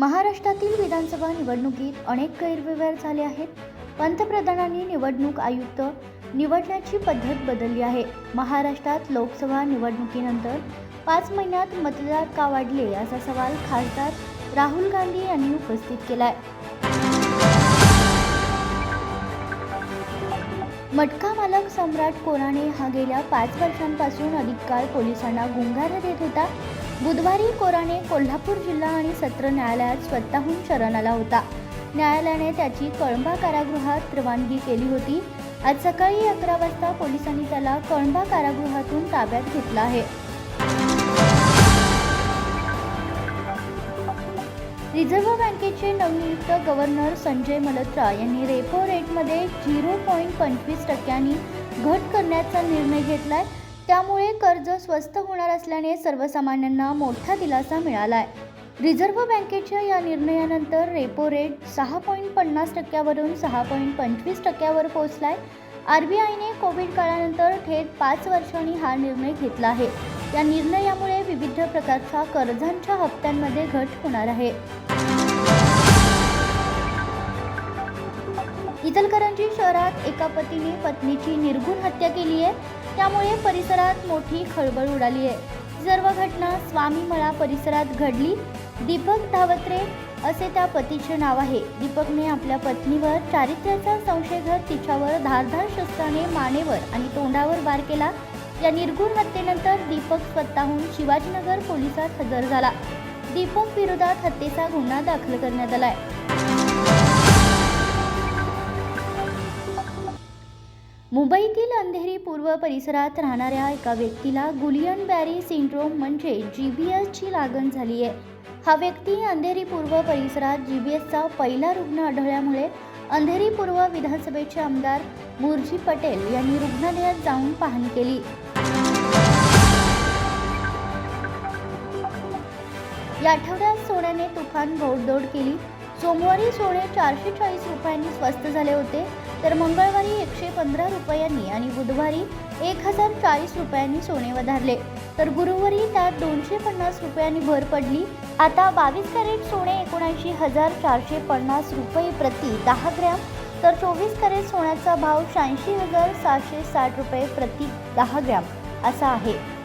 महाराष्ट्रातील विधानसभा निवडणुकीत अनेक गैरव्यवहार झाले आहेत. पंतप्रधानांनी निवडणूक आयुक्त निवडण्याची पद्धत बदलली आहे. महाराष्ट्रात लोकसभा निवडणुकीनंतर पाच महिन्यात मतदार का वाढले असा सवाल खासदार राहुल गांधी यांनी उपस्थित केलाय. मटका मालक सम्राट कोराणे हा गेल्या पाच वर्षांपासून अधिक काळ पोलिसांना गुंगारा देत होता. बुधवारी कोराने कोल्हापूर जिल्हा आणि सत्र न्यायालयात स्वतःहून शरण आला होता. न्यायालयाने त्याची कळंबा कारागृहात रवानगी केली होती. आज सकाळी अकरा वाजता पोलिसांनी त्याला कळंबा कारागृहातून ताब्यात घेतलं आहे. रिझर्व्ह बँकेचे नवनियुक्त गव्हर्नर संजय मल्होत्रा यांनी रेपो रेटमध्ये झिरो पॉईंट पंचवीस टक्क्यांनी घट करण्याचा निर्णय घेतलाय. त्यामुळे कर्ज स्वस्त होणार असल्याने सर्वसामान्यांना मोठा दिलासा मिळाला आहे रिझर्व्ह बँकेच्या या निर्णयानंतर रेपो रेट सहा पॉईंट पन्नास टक्क्यावरून सहा पॉईंट पंचवीस टक्क्यावर पोहोचलाय. आर बी आयने कोविड काळानंतर थेट पाच वर्षांनी हा निर्णय घेतला आहे. या निर्णयामुळे विविध प्रकारच्या कर्जांच्या हप्त्यांमध्ये घट होणार आहे. इचलकरंजी शहरात एका पतीने पत्नीची निर्गुण हत्या केली आहे त्यामुळे परिसरात मोठी खळबळ उडाली आहे. सर्व घटना स्वामी मळा परिसरात घडली. दीपक धावत्रे असे त्या पतीचे नाव आहे. दीपकने आपल्या पत्नीवर चारित्र्याचा संशय घेत तिच्यावर धारधार शस्त्राने मानेवर आणि तोंडावर वार केला. या निर्घुण हत्येनंतर दीपक स्वतःहून शिवाजीनगर पोलिसात हजर झाला. दीपक विरोधात हत्येचा गुन्हा दाखल करण्यात आलाय. मुंबईतील अंधेरी पूर्व परिसरात राहणाऱ्या एका व्यक्तीला गुलियन बॅरी सिंड्रोम म्हणजे जी बी एसची लागण झाली आहे हा व्यक्ती अंधेरी पूर्व परिसरात जी बी एसचा पहिला रुग्ण आढळल्यामुळे अंधेरी पूर्व विधानसभेचे आमदार मुरजी पटेल यांनी रुग्णालयात जाऊन पाहणी केली. या आठवड्यात सोन्याने तुफान घोडदौड केली. सोमवारी सोने चारशे चाळीस रुपयांनी स्वस्त झाले होते तर मंगळवारी एकशे पंधरा रुपयांनी आणि बुधवारी एक हजार चाळीस रुपयांनी सोने वधारले. तर गुरुवारी त्यात दोनशे पन्नास रुपयांनी भर पडली. आता बावीस कॅरेट सोने एकोणऐंशी हजार चारशे पन्नास रुपये प्रति दहा ग्रॅम तर चोवीस कॅरेट सोन्याचा भाव शहाऐंशी हजार सहाशे साठ रुपये प्रति दहा ग्रॅम असा आहे.